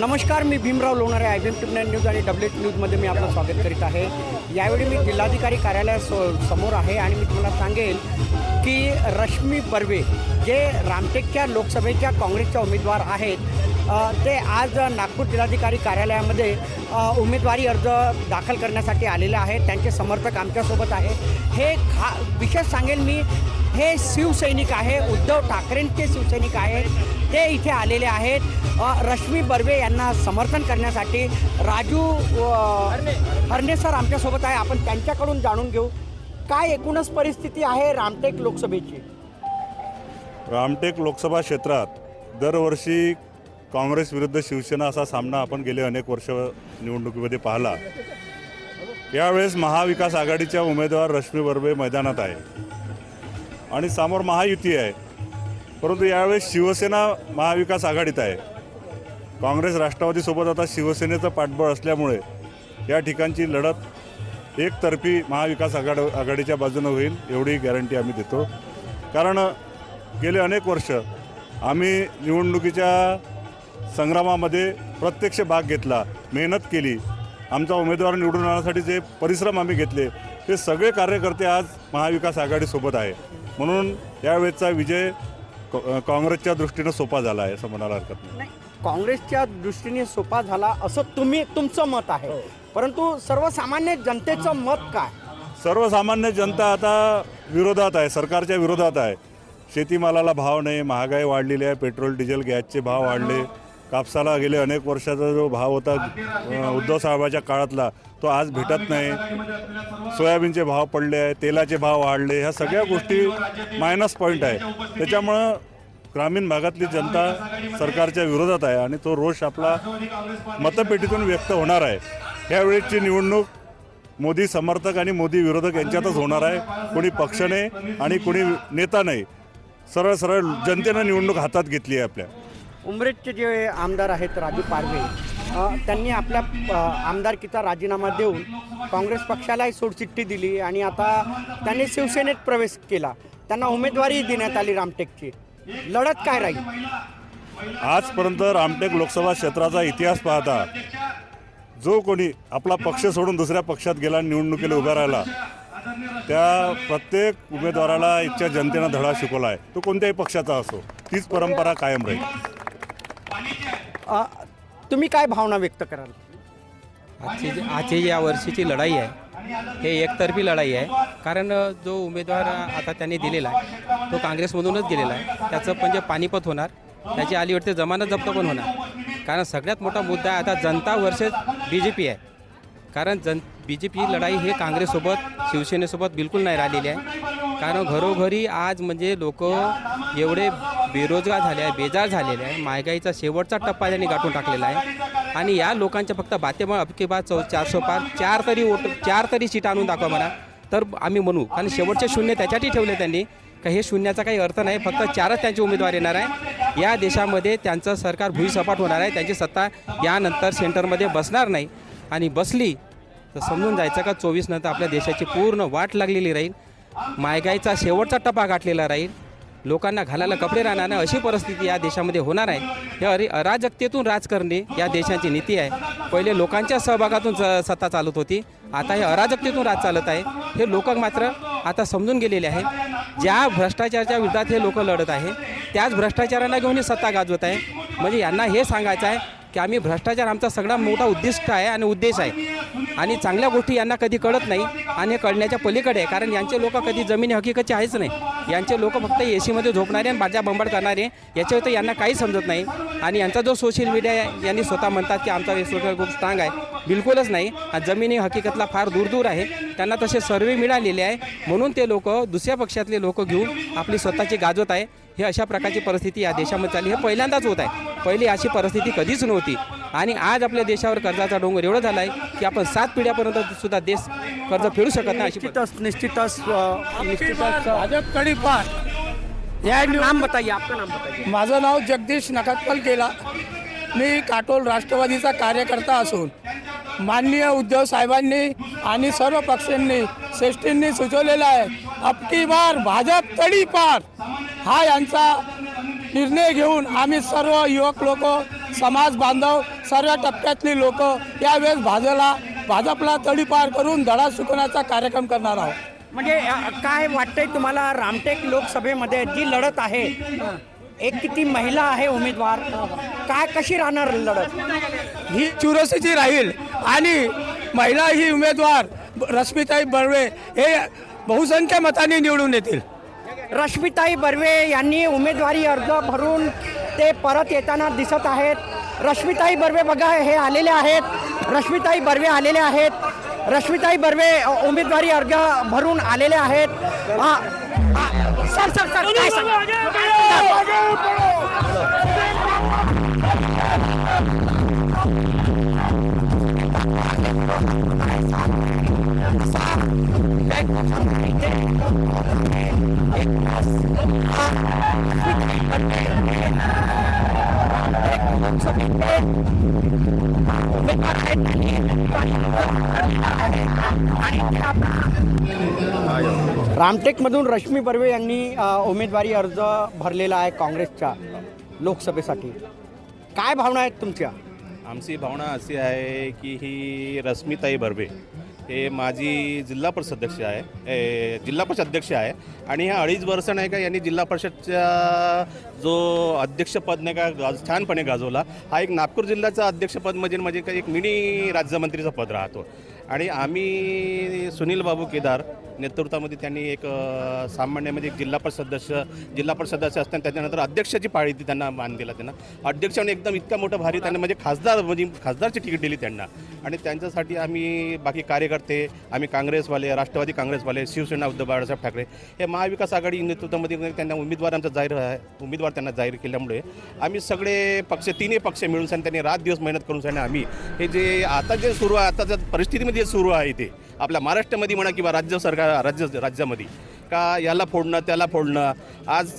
नमस्कार मी Bhimrao Lonare I B M टिपण्या news आणि W न्यूजमध्ये मी आपलं स्वागत करीत आहे. यावेळी मी जिल्हाधिकारी कार्यालयासो समोर आहे आणि मी तुम्हाला सांगेल की रश्मी बर्वे जे रामटेकच्या लोकसभेच्या काँग्रेसच्या उमेदवार आहेत ते आज नागपूर जिल्हाधिकारी कार्यालयामध्ये उमेदवारी अर्ज दाखल करण्यासाठी आलेले आहेत. त्यांचे समर्थक आमच्यासोबत आहे. हे खा विशेष सांगेल मी हे शिवसैनिक आहे उद्धव ठाकरेंचे शिवसैनिक आहेत ते इथे आलेले आहेत. रश्मी बर्वे यांना समर्थन करण्यासाठी राजू हरणे सर आमच्यासोबत आहे. आपण त्यांच्याकडून जाणून घेऊ. काय एकूणच परिस्थिती आहे रामटेक लोकसभेची? रामटेक लोकसभा क्षेत्रात दरवर्षी काँग्रेस विरुद्ध शिवसेना असा सामना आपण गेले अनेक वर्ष निवडणुकीमध्ये पाहिला. यावेळेस महाविकास आघाडीच्या उमेदवार रश्मी बर्वे मैदानात आहे. आणि समोर महायुती आहे. परंतु यावेळेस शिवसेना महाविकास आघाडीत आहे. काँग्रेस राष्ट्रवादीसोबत आता शिवसेनेचं पाठबळ असल्यामुळे या ठिकाणची लढत एकतर्फी महाविकास आघाड आघाडीच्या बाजूनं होईल एवढी गॅरंटी आम्ही देतो. कारण गेले अनेक वर्ष आम्ही निवडणुकीच्या संग्रामामध्ये प्रत्यक्ष भाग घेतला मेहनत केली आमचा उमेदवार निवडून आणण्यासाठी जे परिश्रम आम्ही घेतले ते सगळे कार्यकर्ते आज महाविकास आघाडीसोबत आहे. म्हणून यावेळेचा विजय काँग्रेसच्या दृष्टीनं सोपा झाला आहे असं म्हणायला हरकत नाही काँग्रेसच्या दृष्टीने सोपा झाला असं तुम्ही तुमचं मत आहे. परंतु सर्वसामान्य जनतेचं मत काय? सर्वसामान्य जनता आता विरोधात आहे सरकारच्या विरोधात आहे. शेतीमालाला भाव नाही महागाई वाढलेली आहे पेट्रोल डिझेल गॅसचे भाव वाढले. कापसाला गेले अनेक वर्षाचा जो भाव होता उद्धव साहेबाच्या काळातला तो आज भेटत नाही. सोयाबीनचे भाव पडले आहे तेलाचे भाव वाढले ह्या सगळ्या गोष्टी मायनस पॉईंट आहे. त्याच्यामुळं ग्रामीण भागातली जनता सरकारच्या विरोधात आहे आणि तो रोष आपला मतपेटीतून व्यक्त होणार आहे. ह्यावेळेची निवडणूक मोदी समर्थक आणि मोदी विरोधक यांच्यातच होणार आहे. कोणी पक्ष नाही आणि कोणी नेता नाही. सरळ सरळ जनतेनं निवडणूक हातात घेतली आहे आपल्या. उमरेडचे जे आमदार आहेत राजू पारवे त्यांनी आपल्या आमदारकीचा राजीनामा देऊन काँग्रेस पक्षालाही सोडचिठ्ठी दिली आणि आता त्यांनी शिवसेनेत प्रवेश केला. त्यांना उमेदवारी देण्यात आली रामटेकची. लढत काय राहील? आजपर्यंत रामटेक लोकसभा क्षेत्राचा इतिहास पाहता जो कोणी आपला पक्ष सोडून दुसऱ्या पक्षात गेला आणि निवडणुकीला उभा राहिला त्या प्रत्येक उमेदवाराला इच्छा जनतेनं धडा शिकवला आहे तो कोणत्याही पक्षाचा असो तीच परंपरा कायम राहील. तुम्ही काय भावना व्यक्त कराल? आजची आजची या वर्षीची लढाई आहे हे एकतर्फी लढाई आहे. कारण जो उमेदवार आता त्यांनी दिलेला आहे तो काँग्रेसमधूनच गेलेला आहे. त्याचं म्हणजे पानिपत होणार त्याची अलीवरती जमानत जप्त पण होणार. कारण सगळ्यात मोठा मुद्दा आहे आता जनता वर्सेस बी जे पी आहे. कारण जन बी जे पी लढाई हे काँग्रेससोबत शिवसेनेसोबत बिलकुल नाही राहिलेली आहे. कारण घरोघरी आज म्हणजे लोक एवढे बेरोजगार झाले आहे बेजार झालेले आहे. महागाईचा शेवटचा टप्पा त्यांनी गाठून टाकलेला आहे. आणि या लोकांच्या फक्त बातेमुळे अबके चौ चारशे पाच चार तरी वोट चार तरी सीट आणून दाखवा म्हणा. तर आम्ही म्हणू कारण शेवटचे शून्य त्याच्यासाठी ठेवले त्यांनी. का हे शून्याचा काही अर्थ नाही फक्त चारच त्यांचे उमेदवार येणार आहे. या देशामध्ये त्यांचं सरकार भुईसपाट होणार आहे त्यांची सत्ता यानंतर सेंटरमध्ये बसणार नाही. आणि बसली तर समजून जायचं का चोवीस नंतर आपल्या देशाची पूर्ण वाट लागलेली राहील. मायगाईचा शेवटचा टप्पा गाठलेला राहील. लोकांना घालायला कपडे राहणार नाही. अशी परिस्थिती या देशामध्ये होणार आहे. हे अरे अराजकतेतून राज करणे या देशाची नीती आहे. पहिले लोकांच्या सहभागातून स- सत्ता चालत होती. आता हे अराजकतेतून राज चालत आहे. हे लोक मात्र आता समजून गेलेले आहे. ज्या भ्रष्टाचाराच्या विरोधात हे लोक लढत आहे त्याच भ्रष्टाचारांना घेऊन ही सत्ता गाजवत आहे. म्हणजे यांना हे सांगायचं आहे की आम्ही भ्रष्टाचार आमचा सगळा मोठा उद्दिष्ट आहे आणि उद्देश आहे. आणि चांगल्या गोष्टी यांना कधी कळत नाही आणि हे कळण्याच्या पलीकडे आहे. कारण यांचे लोक कधी जमिनी हकीकतचे आहेच नाही. यांचे लोक फक्त ए सीमध्ये झोपणारे आणि बाजा बंबाड करणारे. याच्या तर यांना काही समजत नाही. आणि यांचा जो सोशल मीडिया आहे यांनी स्वतः म्हणतात की आमचा सोशल खूप स्ट्रांग आहे. बिलकुलच नाही. आणि जमिनी हकीकतला फार दूर दूर आहे. त्यांना तसे सर्वे मिळालेले आहे. म्हणून ते लोक दुसऱ्या पक्षातले लोक घेऊन आपली स्वतःची गाजवत आहे. हे अशा प्रकारची परिस्थिती या देशामध्ये चालली. हे पहिल्यांदाच होत आहे. पहिली अशी परिस्थिती कधीच नव्हती. आणि आज आपल्या देशावर कर्जाचा डोंगर एवढा झाला आहे की आपण सात पिढ्यापर्यंत सुद्धा देश कर्ज फेडू शकत नाही अशी. निश्चितच निश्चितच पार या नाम बताइए आपका नाम बताइए. माझं नाव जगदीश नकातपल केला. मी काटोल राष्ट्रवादीचा कार्यकर्ता असून माननीय उद्धव साहेबांनी आणि सर्व पक्षांनी श्रेष्ठींनी सुचवलेला आहे अबकी बार भाजप तडी पार. हा यांचा निर्णय घेऊन आम्ही सर्व युवक लोक समाज बांधव सर्व टप्प्यातली लोक यावेळेस भाजला भाजपला तडीपार करून धडा शिकवण्याचा कार्यक्रम करणार आहोत. म्हणजे काय वाटतंय तुम्हाला रामटेक लोकसभेमध्ये जी लढत आहे एक किती महिला आहे उमेदवार काय कशी राहणार लढत? ही चुरशीची राहील आणि महिला ही उमेदवार रश्मिताई बर्वे हे बहुसंख्य मतांनी निवडून येतील. रश्मिताई बर्वे यांनी उमेदवारी अर्ज भरून ते परत येताना दिसत आहेत. रश्मिताई बर्वे बघा हे आलेले आहेत. रश्मिताई बर्वे आलेले आहेत. रश्मिताई बर्वे उमेदवारी अर्ज भरून आलेले आहेत. सर सर सर काय रामटेकमधून रश्मी बर्वे यांनी उमेदवारी अर्ज भरलेला आहे काँग्रेसच्या लोकसभेसाठी. काय भावना आहेत तुमच्या? आमची भावना अशी आहे की ही रश्मिताई बर्वे. हे माजी जिल्हा परिषद अध्यक्ष आहे. जिल्हा परिषद अध्यक्ष आहे. आणि ह्या अडीच वर्ष नाही का यांनी जिल्हा परिषदच्या जो अध्यक्षपद नाही का गाज- छानपणे गाजवला हा एक नागपूर जिल्ह्याचा अध्यक्षपद म्हणजे म्हणजे काही एक मिनी राज्यमंत्रीचं पद राहतो. आणि आम्ही सुनील बाबू केदार नेतृत्वामध्ये त्यांनी एक सामान्य म्हणजे जिल्हा परिषद सदस्य जिल्हा परिषद सदस्य असताना त्याच्यानंतर अध्यक्षाची पाळी ती त्यांना मान दिला त्यांना. अध्यक्षाने एकदम इतका मोठा भारी त्यांना म्हणजे खासदार म्हणजे खासदारची तिकीट दिली त्यांना. आणि त्यांच्यासाठी आम्ही बाकी कार्यकर्ते आम्ही काँग्रेसवाले राष्ट्रवादी काँग्रेसवाले शिवसेना उद्धव बाळासाहेब ठाकरे हे महाविकास आघाडी नेतृत्वामध्ये म्हणजे त्यांना उमेदवार आमचा जाहीर आहे उमेदवार त्यांना जाहीर केल्यामुळे आम्ही सगळे पक्ष तिन्ही पक्ष मिळून सान त्यांनी रात दिवस मेहनत करून सान आम्ही हे जे आता जे सुरू आहे आता ज्या परिस्थितीमध्ये जे सुरू आहे ते आपल्या महाराष्ट्रामध्ये म्हणा किंवा राज्य सरकार राज्य राज्यामध्ये का याला फोडणं त्याला फोडणं. आज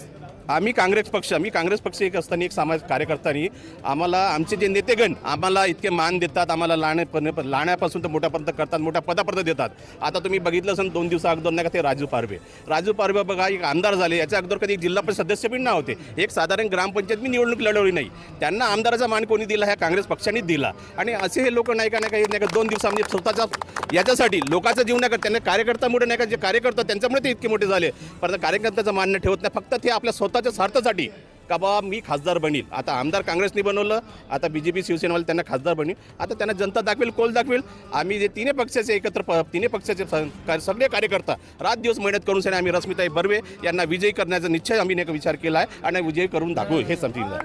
आम्ही काँग्रेस पक्ष मी काँग्रेस पक्ष एक असताना एक सामाजिक कार्यकर्त्यांनी आम्हाला आमचे जे नेतेगण आम्हाला इतके मान देतात आम्हाला लाण्या लाण्यापासून तर मोठ्यापर्यंत करतात मोठ्या पदापर्यंत देतात. आता तुम्ही बघितलं असेल दोन दिवसा अगोदर नाही का ते राजू पारवे. राजू पारवे बघा एक आमदार झाले याच्या अगोदर कधी जिल्हा परिषद सदस्य पण नव्हते. एक साधारण ग्रामपंचायत मी निवडणूक लढवली नाही. त्यांना आमदाराचा मान कोणी दिला ह्या काँग्रेस पक्षानेच दिला. आणि असे हे लोक नाही का नाही का हे नाही का दोन स्वतःचा याच्यासाठी लोकांचं जीव नाही का त्यांना कार्यकर्त्यामुळे नाही का जे कार्यकर्ता त्यांच्यामुळे ते इतके मोठे झाले. परंतु कार्यकर्त्याचं मान्य ठेवत नाही. फक्त ते आपल्या स्वतः स्वतःच्या स्वार्थासाठी. का बाबा मी खासदार बनील आता आमदार काँग्रेसने बनवलं आता बी जे पी शिवसेनावाले त्यांना खासदार बनील आता त्यांना जनता दाखवेल कोल दाखवेल? आम्ही जे तिन्ही पक्षाचे एकत्र प तिन्ही पक्षाचे स- सगळे कार्यकर्ता रात दिवस मेहनत करून सेने आम्ही रश्मिताई बर्वे यांना विजयी करण्याचा निश्चय आम्ही नाही का विचार केला आहे आणि विजयी करून दाखवू हे समजलं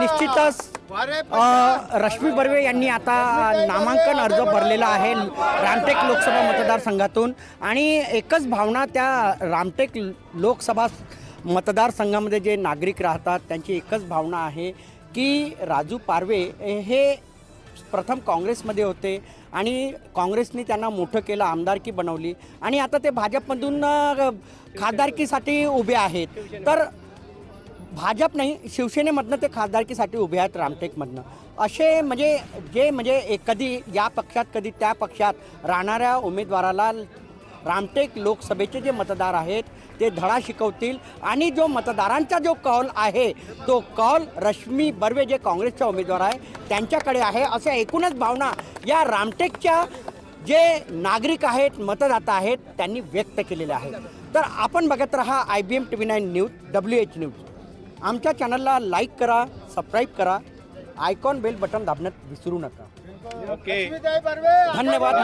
निश्चितच रश्मी बर्वे यांनी आता नामांकन अर्ज भरलेला आहे रामटेक लोकसभा मतदारसंघातून. आणि एकच भावना त्या रामटेक लोकसभा मतदारसंघामध्ये जे नागरिक राहतात त्यांची एकच भावना आहे की राजू पारवे हे प्रथम काँग्रेसमध्ये होते आणि काँग्रेसने त्यांना मोठं केलं आमदारकी बनवली. आणि आता ते भाजपमधून खासदारकीसाठी उभे आहेत. तर भाजप नाही शिवसेनेमधनं ते खासदारकीसाठी उभे आहेत रामटेकमधनं. असे म्हणजे जे म्हणजे कधी या पक्षात कधी त्या पक्षात राहणाऱ्या उमेदवाराला रामटेक लोकसभेचे जे मतदार आहेत ते धडा शिकवतील आणि जो मतदारांचा जो कौल आहे तो कौल रश्मी बर्वे जे काँग्रेसच्या उमेदवार आहे त्यांच्याकडे आहे अशा एकूणच भावना या रामटेकच्या जे नागरिक आहेत मतदाता आहेत त्यांनी व्यक्त केलेले आहेत. तर आपण बघत राहा I B M T V nine news W H news आमच्या चॅनलला लाईक करा सबस्क्राईब करा आयकॉन बेल बटन दाबण्यात विसरू नका. ओके. धन्यवाद.